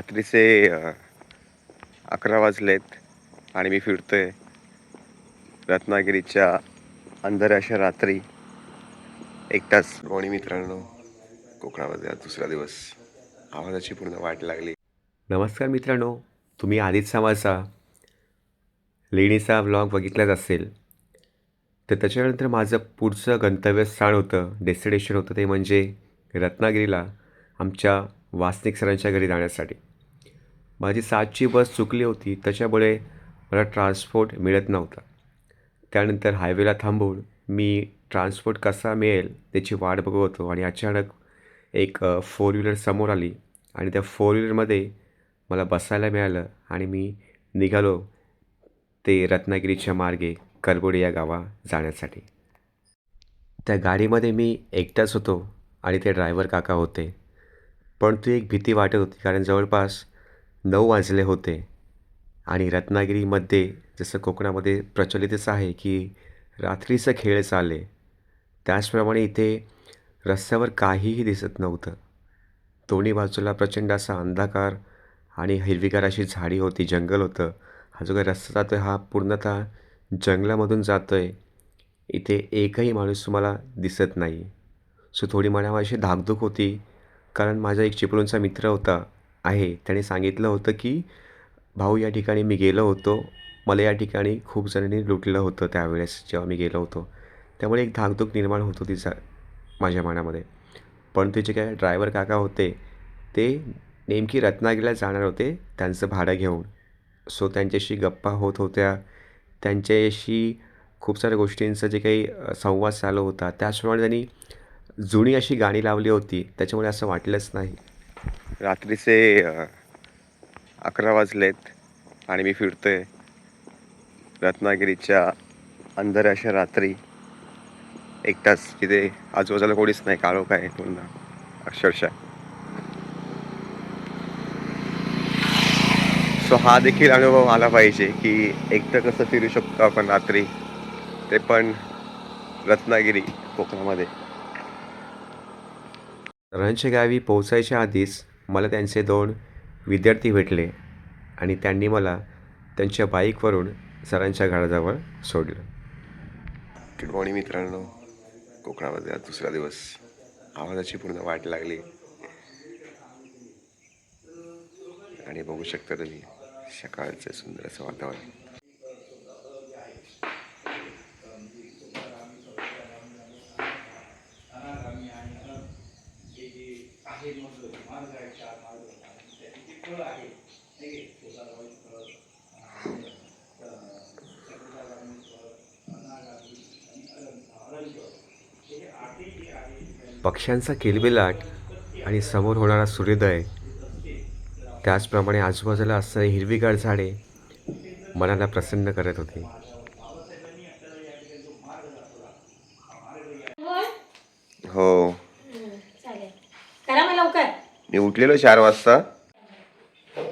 रात्रीचे अकरा वाजलेत आणि मी फिरतो आहे रत्नागिरीच्या अंधाऱ्याच्या रात्री. एकटाच कोणी मित्रांनो कोकणामध्ये दुसरा दिवस. आवाजाची पूर्ण वाट लागली. नमस्कार मित्रांनो तुम्ही आधीच सामाचा लेणीचा व्लॉग बघितलाच असेल. तर त्याच्यानंतर माझं पुढचं गंतव्यस्थान होतं डेस्टिनेशन होतं ते म्हणजे रत्नागिरीला आमच्या वासनिक सरांच्या घरी जाण्यासाठी. माझी सातची बस चुकली होती त्याच्यामुळे मला ट्रान्सपोर्ट मिळत नव्हता. त्यानंतर हायवेला थांबून मी ट्रान्सपोर्ट कसा मिळेल त्याची वाट बघत होतो आणि अचानक एक फोर व्हीलर समोर आली आणि त्या फोर व्हीलरमध्ये मला बसायला मिळालं आणि मी निघालो ते रत्नागिरीच्या मार्गे करबोडी या गावा जाण्यासाठी. त्या गाडीमध्ये मी एकटाच होतो आणि ते ड्रायव्हर काका होते. पण ती एक भीती वाटत होती कारण जवळपास नऊ वाजले होते. आणि रत्नागिरीमध्ये जसं कोकणामध्ये प्रचलितच आहे की रात्रीचं खेळ चाले त्याचप्रमाणे इथे रस्त्यावर काहीही दिसत नव्हतं. दोन्ही बाजूला प्रचंड असा अंधकार आणि हिरवीगार अशी झाडी होती जंगल होतं. हा जो काही रस्ता जातो आहे हा पूर्णतः जंगलामधून जातो आहे इथे एकही माणूस तुम्हाला दिसत नाही. सो थोडी मनावर अशी धाकधूक होती कारण माझा एक चिपळूणचा मित्र होता. आहे. त्याने सांगितलं होतं की भाऊ या ठिकाणी मी गेलो होतो. मला या ठिकाणी खूप जणांनी लुटलं होतं त्यावेळेस जेव्हा मी गेलो होतो. त्यामुळे एक धाकधूक निर्माण होत होती माझ्या मनामध्ये. पण ते जे काय ड्रायव्हर काका होते ते नेमकी रत्नागिरीला जाणार होते त्यांचं भाडं घेऊन. सो त्यांच्याशी गप्पा होत होत्या. त्यांच्याशी खूप साऱ्या गोष्टींचं जे काही संवाद चालू होता. त्याचप्रमाणे त्यांनी जुनी अशी गाणी लावली होती. त्याच्यामुळे असं वाटलंच नाही. रात्रीचे अकरा वाजलेत आणि मी फिरतोय रत्नागिरीच्या अंधाऱ्याच्या रात्री. एकटाच तिथे आजूबाजूला कोणीच नाही काळो काय पूर्ण अक्षरशः. सो हा देखील अनुभव आला पाहिजे की एकटं कसं फिरू शकतो आपण रात्री ते पण रत्नागिरी कोकणामध्ये. सरांच्या गावी पोहोचायच्या आधीच मला त्यांचे दोन विद्यार्थी भेटले आणि त्यांनी मला त्यांच्या बाईकवरून सरांच्या घराजवळ सोडलं. गुड मॉर्निंग मित्रांनो. कोकणामध्ये आज दुसरा दिवस. आवाजाची पूर्ण वाट लागली. आणि बघू शकता तुम्ही सकाळचं सुंदर असं वातावरण. पक्ष्यांचा किलबिलाट आणि समोर होणारा सूर्योदय त्याचप्रमाणे आजूबाजूला असणारी हिरवीगार झाडे मनाला प्रसन्न करत होते. हो. करा मी उठलेलो चार वाजता तर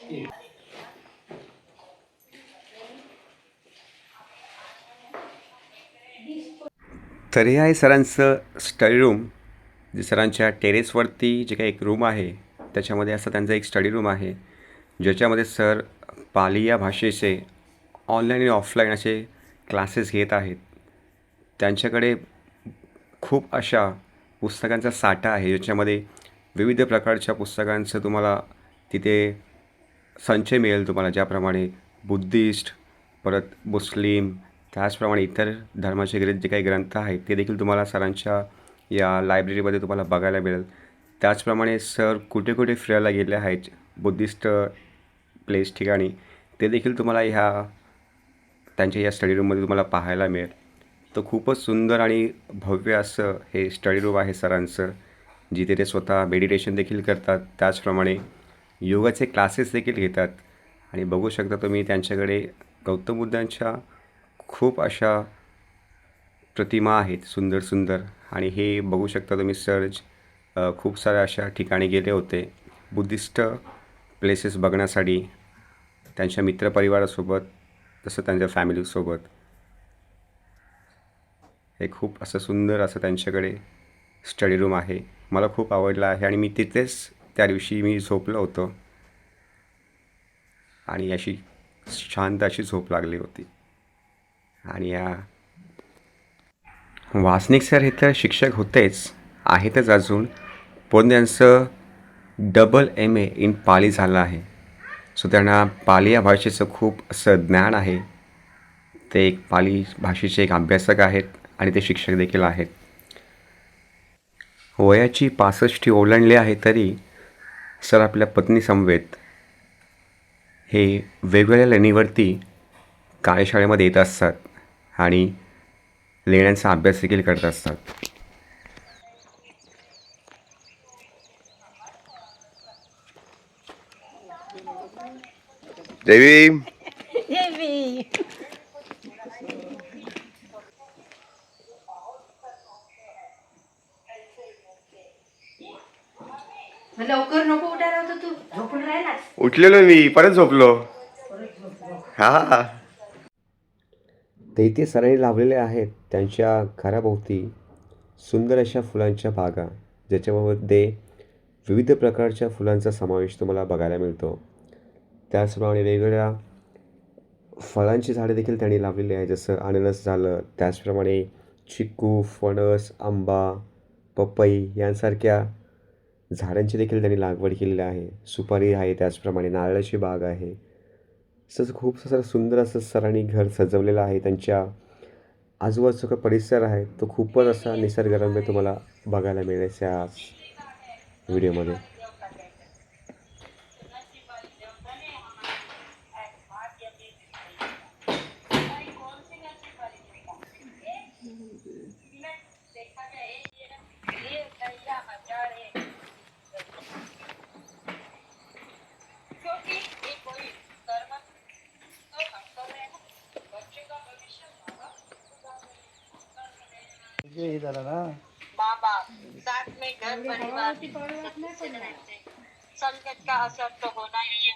हे आहे सरांचं स्टडी रूम जे सरांच्या टेरेसवरती जे काही एक रूम आहे त्याच्यामध्ये असं त्यांचं एक स्टडी रूम आहे ज्याच्यामध्ये सर पाली या भाषेचे ऑनलाईन आणि ऑफलाईन असे क्लासेस घेत आहेत. त्यांच्याकडे खूप अशा पुस्तकांचा साठा आहे ज्याच्यामध्ये विविध प्रकारच्या पुस्तकांचं तुम्हाला तिथे संचय मिळेल तुम्हाला ज्याप्रमाणे बुद्धिस्ट परत मुस्लिम त्याचप्रमाणे इतर धर्माचे ग्रंथ जे काही ग्रंथ आहेत ते देखील तुम्हाला सरांच्या या लायब्ररीमध्ये तुम्हाला बघायला मिळेल. त्याचप्रमाणे सर कुठे कुठे फिरायला गेले आहेत बुद्धिस्ट प्लेस ठिकाणी ते देखील तुम्हाला ह्या त्यांच्या या स्टडी रूममध्ये तुम्हाला पाहायला मिळेल. तर खूपच सुंदर आणि भव्य असं हे स्टडी रूम आहे सरांचं जिथे ते स्वतः मेडिटेशन देखील करतात. त्याचप्रमाणे योगाचे क्लासेस देखील घेतात. आणि बघू शकता तुम्ही त्यांच्याकडे गौतम बुद्धांच्या खूप अशा प्रतिमा आहेत सुंदर सुंदर. आणि हे बघू शकता तुम्ही सर्च खूप साऱ्या अशा ठिकाणी गेले होते. बुद्धिस्ट प्लेसेस बघण्यासाठी त्यांच्या मित्रपरिवारासोबत तसं त्यांच्या फॅमिलीसोबत हे खूप असं सुंदर असं त्यांच्याकडे स्टडी रूम आहे. मला खूप आवडलं आहे आणि मी तिथेच त्या दिवशी मी झोपलो होतो. आणि अशी शांत अशी झोप लागली होती. आणि या वासनिक सर हे तर शिक्षक होतेच आहेतच अजून. पण त्यांचं double M A in Pali झालं आहे. सो त्यांना पाली या भाषेचं खूप असं ज्ञान आहे. ते एक पाली भाषेचे एक अभ्यासक आहेत आणि ते शिक्षक देखील आहेत. वयाची पासष्टी ओलांडली आहे तरी सर आपल्या पत्नीसमवेत हे वेगवेगळ्या लेणीवरती कार्यशाळेमध्ये येत असतात. आणि लेण्यांचा अभ्यास देखील करत असतात. देवी. लवकर नको उठायला होतं तू? झोपून राहिलास? उठलेलो मी परत झोपलो. हा. ते इथे सरांनी लावलेले आहेत त्यांच्या घराभोवती सुंदर अशा फुलांच्या बागा ज्याच्यामध्ये विविध प्रकारच्या फुलांचा समावेश तुम्हाला बघायला मिळतो. त्याचप्रमाणे वेगवेगळ्या फळांची झाडे देखील त्यांनी लावलेली आहे जसं अननस झालं त्याचप्रमाणे चिक्कू फणस आंबा पपई यांसारख्या झाडांची देखील त्यांनी लागवड केलेली आहे. सुपारी आहे त्याचप्रमाणे नारळाची बाग आहे. असं खूप असं सुंदर असं सरांनी घर सजवलेलं आहे त्यांच्या आजूबाजूचा जो परिसर आहे तो खूपच असा निसर्गरम्य तुम्हाला बघायला मिळेल या व्हिडिओमध्ये. माँ बाप साथ में घर परिवार संगत का असर तो होना ही है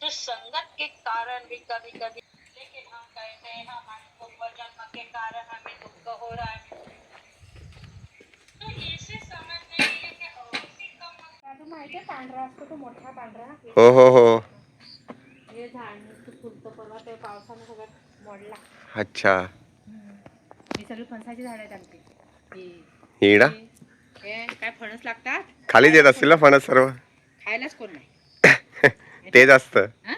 तो संगत के कारण भी कभी कभी लेकिन हम कहते हैं हमारे पूर्व जन्म के कारण हमें दुख हो रहा है तो इसे कि कम पांढरा असतो तो मोठा पांढरा हो हो हो हे झाड फुलतं परवा ते पावसानं सगळं मोडला अच्छा ही सगळी फणसाची झाड आहेत आमची. ही. ही ना हे काय फणस लागतात? खाली देत असतील ना फणस सर्व? खायलाच कोण नाही. तेच असतं हा?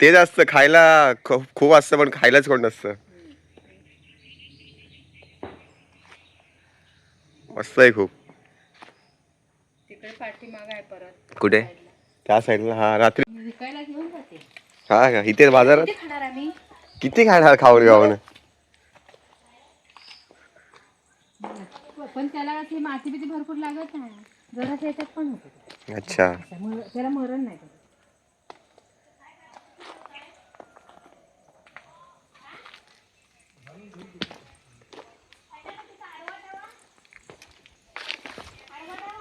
तेच असतं खायला खूप खूप असतं पण खायलाच कोण नसतं. मस्त आहे खूप. तिकडे पाठीमाग आहे परत. कुठे? त्या साईडला. हा रात्री. मी विकायला घेऊन जाते. हा का इथे बाजारात. किती खाणार आम्ही? किती खाणार खाऊन खाऊन पण त्याला अशी माती बिती भरपूर लागत नाही. जरा त्याच्यात पण होते. अच्छा. त्याला मरण नाही.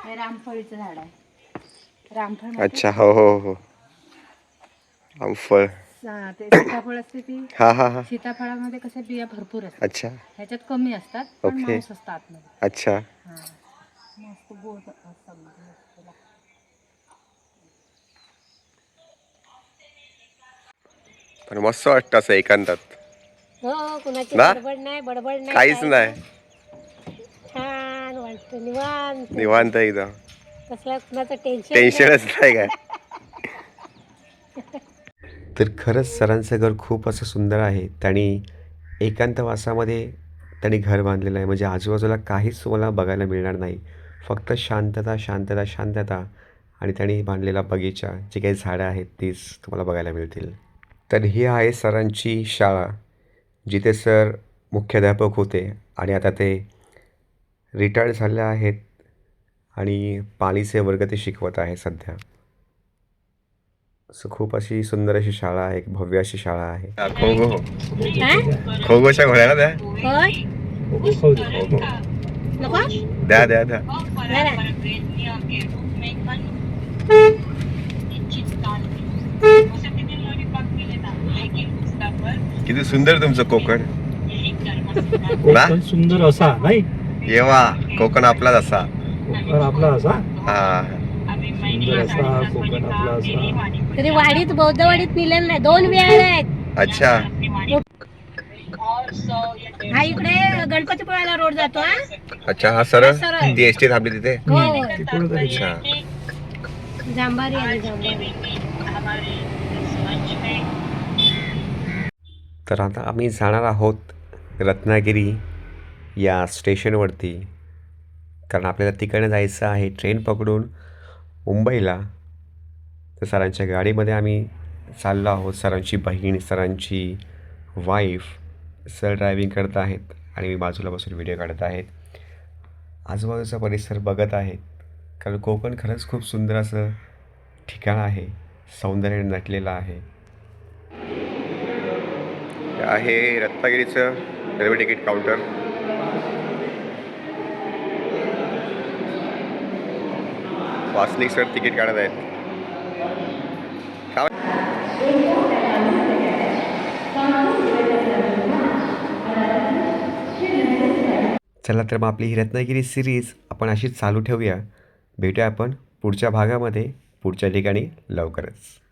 हे रामफळीचं झाड आहे. रामफळ माहिती अच्छा हो हो हो. आमफळ ते सीताफळ असते ती. हा हा हा. सीताफळामध्ये कशा बिया भरपूर असतात. अच्छा. ह्याच्यात कमी असतात पण ओके. मांस असतं आतमध्ये. अच्छा. हा. मस्त गोड असतं मस्त. पण मस्त वाटतं असं एकांतात हो कुणाची ना? बडबड नाही बडबड नाही काहीच नाही. छान वाटतं निवांत. निवांत एकदम. कसलं कुणाचं टेन्शन टेन्शनच नाही. काय? तर खरंच सरांचं घर खूप असं सुंदर आहे. त्यांनी एकांतवासामध्ये त्यांनी घर बांधलेलं आहे. म्हणजे आजूबाजूला काहीच तुम्हाला बघायला मिळणार नाही. फक्त शांतता शांतता शांतता आणि त्यांनी बांधलेला बगीचा. जे काही झाडं आहेत तीच तुम्हाला बघायला मिळतील. तर ही आहे सरांची शाळा जिथे सर मुख्याध्यापक होते आणि आता ते रिटायर्ड झाले आहेत आणि पालीचे वर्ग ते शिकवत आहे सध्या. असं खूप अशी सुंदर अशी शाळा आहे एक भव्य अशी शाळा आहे. खो खो. हा? खो घोड्या ना द्या. खो द्या द्या द्या. किती सुंदर तुमचं कोकण. कोकण सुंदर असा नाही? येवा कोकण आपलाच असा. कोकण आपला असा? हा. सुंदर असा कोकण आपला असा. तरी वाडीत बौद्धवाडीत नाही दोन वेळ आहेत. अच्छा. हा इकडे गणपतीपुळ्याला रोड जातो हा? अच्छा हा सरळ? सरळ. ती एस टी थांबली तिथे? हो तिकडून जायचं. अच्छा. जांभारी आहे जांभारी. तर आता आम्ही जाणार आहोत रत्नागिरी या स्टेशनवरती. कारण आपल्याला तिकडनं जायचं आहे ट्रेन पकडून. मुंबईला तर सरांच्या गाडीमध्ये आम्ही चाललो आहोत. सरांची बहीण सरांची वाईफ सर ड्रायव्हिंग करत आहेत आणि मी बाजूला बसून व्हिडिओ काढत आहेत आजूबाजूचा परिसर बघत आहेत. कारण कोकण खरंच खूप सुंदर असं ठिकाण आहे. सौंदर्याने नटलेलं आहे. आहे रत्नागिरीचं railway ticket counter Wasnik sir ticket काढत आहेत. काय चला तर मग आपली ही रत्नागिरी सिरीज आपण अशीच चालू ठेवूया. भेटूया आपण पुढच्या भागामध्ये. पुढच्या ठिकाणी लवकरच.